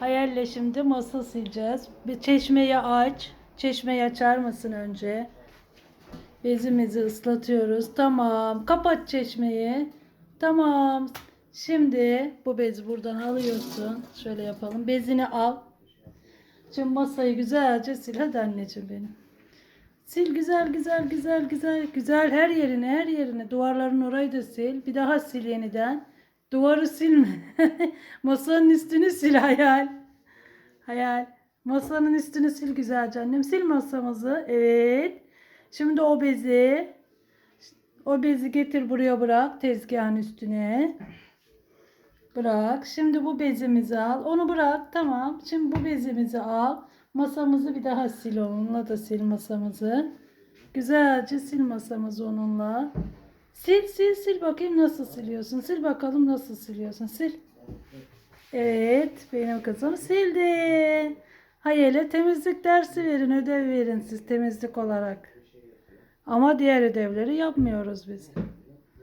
Hayalle şimdi masa sileceğiz. Bir çeşmeyi aç. Çeşmeyi açar mısın önce? Bezimizi ıslatıyoruz. Tamam. Kapat çeşmeyi. Tamam. Şimdi bu bezi buradan alıyorsun. Şöyle yapalım. Bezini al. Şimdi masayı güzelce sil. Hadi anneciğim benim. Sil güzel güzel güzel güzel güzel her yerini her yerini duvarların orayı da sil. Bir daha sil yeniden. Duvarı silme. Masanın üstünü sil hayal. Hayal. Masanın üstünü sil güzelce annem. Sil masamızı. Evet. Şimdi o bezi o bezi getir buraya bırak tezgahın üstüne. Bırak. Şimdi bu bezimizi al. Onu bırak. Tamam. Şimdi bu bezimizi al. Masamızı bir daha sil onunla da sil masamızı. Güzelce sil masamızı onunla. Sil sil sil bakayım nasıl siliyorsun. Sil bakalım nasıl siliyorsun. Sil. Evet benim kızım sildi. Hayele temizlik dersi verin ödev verin siz temizlik olarak. Ama diğer ödevleri yapmıyoruz biz.